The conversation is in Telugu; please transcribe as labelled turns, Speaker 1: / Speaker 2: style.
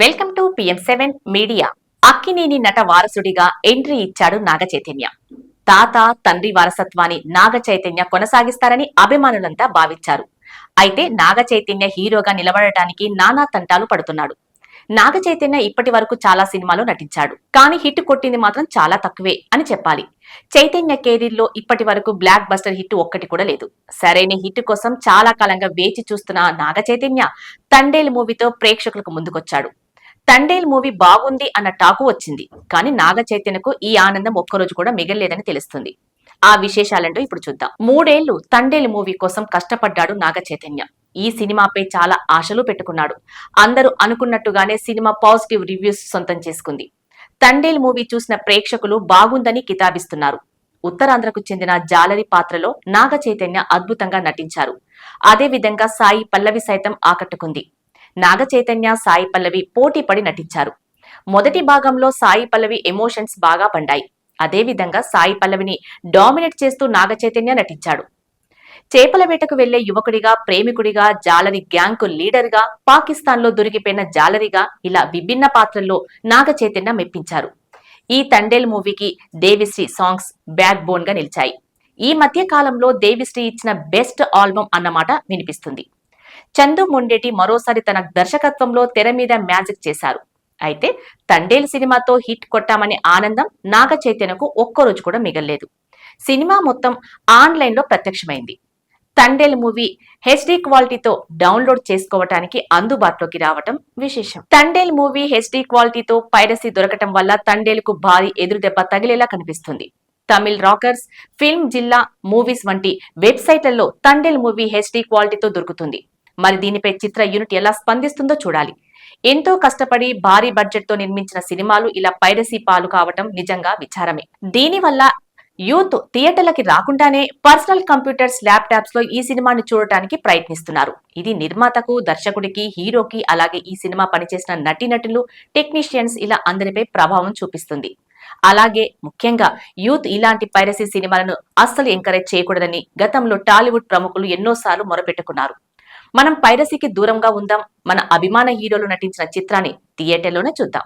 Speaker 1: Welcome to PM seven media. Akkineni నట వారసుడిగా ఎంట్రీ ఇచ్చాడు నాగ చైతన్య. తాత తండ్రి వారసత్వాన్ని నాగ చైతన్య కొనసాగిస్తారని అభిమానులంతా భావించారు. అయితే నాగ చైతన్య హీరోగా నిలబడటానికి నానా తంటాలు పడుతున్నాడు. నాగ చైతన్య ఇప్పటి వరకు చాలా సినిమాలు నటించాడు. కానీ హిట్ కొట్టింది మాత్రం చాలా తక్కువే అని చెప్పాలి. చైతన్య కెరీర్లో ఇప్పటి వరకు బ్లాక్ బస్టర్ హిట్ ఒక్కటి కూడా లేదు. సరైన హిట్ కోసం చాలా కాలంగా వేచి చూస్తున్న నాగ చైతన్య తండేల్ మూవీతో ప్రేక్షకులకు ముందుకొచ్చాడు. తండేల్ మూవీ బాగుంది అన్న టాకు వచ్చింది. కానీ నాగ చైతన్యకు ఈ ఆనందం ఒక్కరోజు కూడా మిగలలేదని తెలుస్తుంది. ఆ విశేషాలంటూ ఇప్పుడు చూద్దాం. మూడేళ్ళు తండేల్ మూవీ కోసం కష్టపడ్డాడు నాగ చైతన్య. ఈ సినిమాపై చాలా ఆశలు పెట్టుకున్నాడు. అందరూ అనుకున్నట్టుగానే సినిమా పాజిటివ్ రివ్యూస్ సొంతం చేసుకుంది. తండేల్ మూవీ చూసిన ప్రేక్షకులు బాగుందని కితాబిస్తున్నారు. ఉత్తరాంధ్రకు చెందిన జాలరి పాత్రలో నాగ చైతన్య అద్భుతంగా నటించారు. అదే విధంగా సాయి పల్లవి సైతం ఆకట్టుకుంది. నాగచైతన్య సాయి పల్లవి పోటీ పడి నటించారు. మొదటి భాగంలో సాయి పల్లవి ఎమోషన్స్ బాగా పండాయి. అదేవిధంగా సాయి పల్లవిని డామినేట్ చేస్తూ నాగచైతన్య నటించాడు. చేపల వేటకు వెళ్ళే యువకుడిగా ప్రేమికుడిగా జాలరి గ్యాంగ్ లీడర్గా పాకిస్తాన్లో దొరికిపోయిన జాలరిగా ఇలా విభిన్న పాత్రల్లో నాగ చైతన్య మెప్పించారు. ఈ తండేల్ మూవీకి దేవిశ్రీ సాంగ్స్ బ్యాక్ బోన్గా నిలిచాయి. ఈ మధ్య కాలంలో దేవిశ్రీ ఇచ్చిన బెస్ట్ ఆల్బమ్ అన్నమాట వినిపిస్తుంది. చందు ముండేటి మరోసారి తన దర్శకత్వంలో తెర మీద మ్యాజిక్ చేశారు. అయితే తండేల్ సినిమాతో హిట్ కొట్టామనే ఆనందం నాగ చైతన్యకు ఒక్కరోజు కూడా మిగల్లేదు. సినిమా మొత్తం ఆన్లైన్లో ప్రత్యక్షమైంది. తండేల్ మూవీ హెచ్డి క్వాలిటీతో డౌన్లోడ్ చేసుకోవటానికి అందుబాటులోకి రావటం విశేషం. తండేల్ మూవీ హెచ్డి క్వాలిటీతో పైరసీ దొరకటం వల్ల తండేల్కు భారీ ఎదురుదెబ్బ తగిలేలా కనిపిస్తుంది. Tamil rockers film zilla movies వంటి వెబ్సైట్లలో తండేల్ మూవీ హెచ్డి క్వాలిటీతో దొరుకుతుంది. మరి దీనిపై చిత్ర యూనిట్ ఎలా స్పందిస్తుందో చూడాలి. ఎంతో కష్టపడి భారీ బడ్జెట్తో నిర్మించిన సినిమాలు ఇలా పైరసీ పాలు కావటం నిజంగా విచారమే. దీనివల్ల యూత్ థియేటర్లకి రాకుండానే పర్సనల్ కంప్యూటర్స్ ల్యాప్టాప్స్లో ఈ సినిమాని చూడటానికి ప్రయత్నిస్తున్నారు. ఇది నిర్మాతకు దర్శకుడికి హీరోకి అలాగే ఈ సినిమా పనిచేసిన నటీనటులు టెక్నీషియన్స్ ఇలా అందరిపై ప్రభావం చూపిస్తుంది. అలాగే ముఖ్యంగా యూత్ ఇలాంటి పైరసీ సినిమాలను అస్సలు ఎంకరేజ్ చేయకూడదని గతంలో టాలీవుడ్ ప్రముఖులు ఎన్నోసార్లు మొరపెట్టుకున్నారు. మనం పైరసీకి దూరంగా ఉందాం. మన అభిమాన హీరోలు నటించిన చిత్రాన్ని థియేటర్లోనే చూద్దాం.